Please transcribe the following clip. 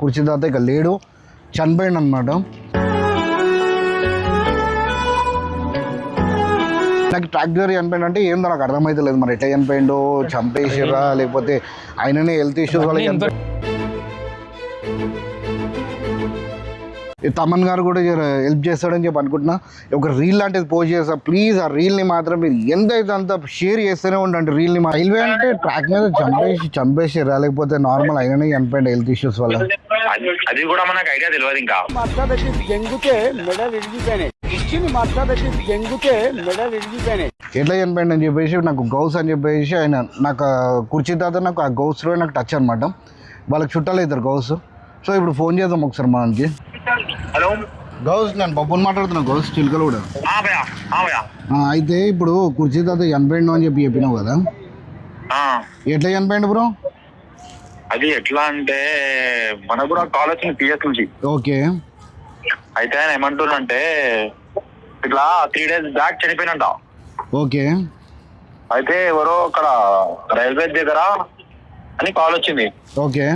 కుర్చీ తాత ఇక లేడు. చనిపోయిండు అనమాట నాకు ట్రాక్టర్ చనిపోయిండు అంటే ఏందో నాకు అర్థమైతే లేదు మరి. ఎట్లా చనిపోయిండో చంపేసిరా లేకపోతే ఆయననే హెల్త్ ఇష్యూస్ వల్ల ఈ తమన్ గారు కూడా హెల్ప్ చేస్తాడని చెప్పి అనుకుంటున్నా. ఒక రీల్ లాంటిది పోస్ట్ చేస్తా. ప్లీజ్ ఆ రీల్ని మాత్రం మీరు ఎంత అయితే అంత షేర్ చేస్తూనే ఉండండి రీల్ని రైల్వే అంటే ట్రాక్ మీద చంపేసి చంపేసిరా లేకపోతే నార్మల్ అయిననే చనిపోయింది హెల్త్ ఇష్యూస్ వల్ల. అది- కూడా మనకు ఐడియా తెలియదు ఇంకా. మాట్లాడబెట్టి దెంగుతే మెడలు ఇరిగిపోయినాయి ఇచ్చింది మాట్లాడబెట్టి దెంగుతే మెడలు ఇరిగిపోయినాయి ఎట్లా చనిపోయింది అని చెప్పేసి నాకు గౌస్ అని చెప్పేసి ఆయన నాకు కుర్చీ తాత నాకు ఆ గౌస్లో నాకు టచ్ అనమాట. వాళ్ళకి చుట్టాలు అవుతారు గౌస్ సో ఇప్పుడు ఫోన్ చేద్దాం ఒకసారి మనకి. హలో. గౌస్ నేను బొబ్బుని మాట్లాడుతున్నా గౌస్ చిలుకలు కూడా. అయితే ఇప్పుడు కుర్చీ తాత చనిపోయిండు అని చెప్పి చెప్పినావు కదా. ఎట్లా చనిపోయిండు బ్రో? అది ఎట్లా అంటే మనకు కూడా కాల్ వచ్చింది పిఎస్ నుంచి ఓకే. అయితే ఆయన ఏమంటున్నంటే ఇట్లా త్రీ డేస్ బ్యాక్ చనిపోయినంట. ఓకే. అయితే ఎవరో అక్కడ రైల్వే దగ్గర అని కాల్ వచ్చింది. ఓకే.